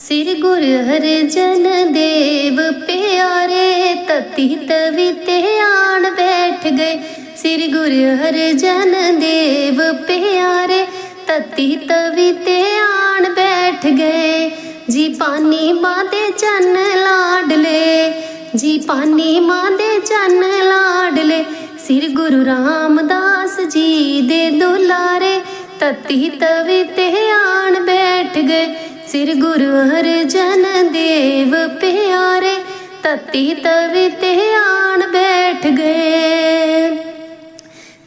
ਸਿਰ ਗੁਰ ਹਰਜਨ ਦੇਵ ਪਿਆਰੇ, ਤਤੀ ਤਵੀ ਤੇ ਆਣ ਬੈਠ ਗਏ। ਸਿਰ ਗੁਰ ਹਰਜਨ ਦੇਵ ਪਿਆਰੇ, ਤਤੀ ਤਵੀ ਤੇ ਆਣ ਬੈਠ ਗਏ। ਜੀ ਪਾਨੀ ਮਾਂ ਦੇ ਚੰਨ ਲਾਡਲੇ ਜੀ ਪਾਨੀ ਮਾਂ ਦੇ ਚੰਨ ਲਾਡਲੇ ਸਿਰ ਗੁਰੂ ਰਾਮਦਾਸ ਜੀ ਦੇ ਦੁਲਾਰੇ, ਤਤੀ ਤਵੀ ਤੇ ਆਣ ਬੈਠ ਗਏ। ਸਿਰ ਗੁਰੂ ਹਰਜਨ ਦੇਵ ਪਿਆਰੇ, ਤਤੀ ਤਵੀ ਤੇ ਆਣ ਬੈਠ ਗਏ।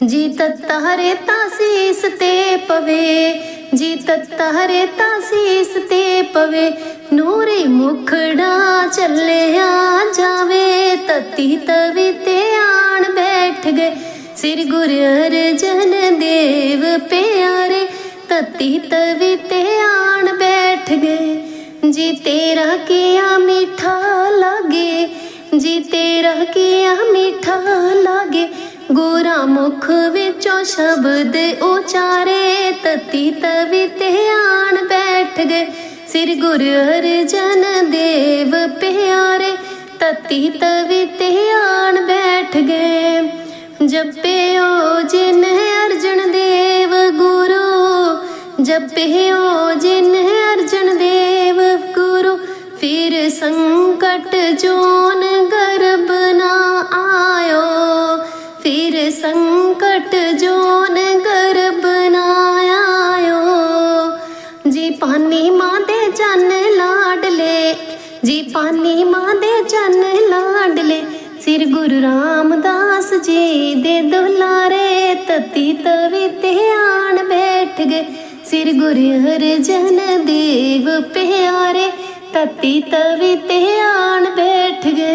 ਜੀ ਤਤਾਰੇ ਤਾਂ ਸੀਸ ਤੇ ਪਵੇ ਜੀ ਤਤਾਰੇ ਤਾਂ ਸੀਸ ਤੇ ਪਵੇ, ਨੂਰੇ ਮੁਖੜਾ ਚੱਲਿਆ ਜਾਵੇ, ਤਤੀ ਤਵੀ ਤੇ ਆਣ ਬੈਠ ਗਏ। ਸਿਰ ਗੁਰ ਅਰਜਨ ਦੇਵ ਪਿਆਰੇ, ਤਤੀ ਤਵੀ ਤੇ ਆਣ ਬੈਠ ਗਏ ਜੀ ਤੇਰਾ ਕੀਆ ਮਿੱਠਾ ਲਾਗੇ ਜੀ ਤੇਰਾ ਕਿਆ ਮਿੱਠਾ ਲਾਗੇ ਗੋਰਾ ਮੁਖ ਵਿੱਚੋਂ ਸ਼ਬਦ ਉਚਾਰੇ ਤਤੀ ਤਵੀ ਤੇ ਆਣ ਬੈਠ ਗਏ ਸਿਰ ਗੁਰ ਅਰਜਨ ਦੇਵ ਪਿਆਰੇ ਤਤੀ ਤਵੀ ਤੇ ਆਣ ਬੈਠ ਗਏ ਜਪਿਓ ਜਿਨ ਅਰਜਨ ਦੇਵ ਗੁਰੂ ਜਪਿਓ ਜਿਨ ਸੰਕਟ ਜੋਨ ਗਰਬ ਨਾ ਆਇਓ। ਫਿਰ ਸੰਕਟ ਜੋਨ ਗਰਬ ਨਾ ਆਇਓ। ਜੀ ਪਾਨੀ ਮਾਂ ਦੇ ਜਨ ਲਾਡਲੇ ਜੀ ਪਾਨੀ ਮਾਂ ਦੇ ਜਨ ਲਾਡਲੇ ਸਿਰ ਗੁਰੂ ਰਾਮਦਾਸ ਜੀ ਦੇ ਦੁਲਾਰੇ ਤਤੀ ਤਵੀ ਤੇ ਆਣ ਬੈਠ ਗਏ। ਸਿਰ ਗੁਰੂ ਹਰਜਨ ਦੇਵ ਪਿਆਰੇ ਤਤੀ ਤਵੀ ਤੇ ਆਣ ਬੈਠ ਗਏ।